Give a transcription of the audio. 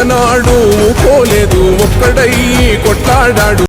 ఒకనాడు పోలేదు ఒక్కడై కొట్లాడాడు.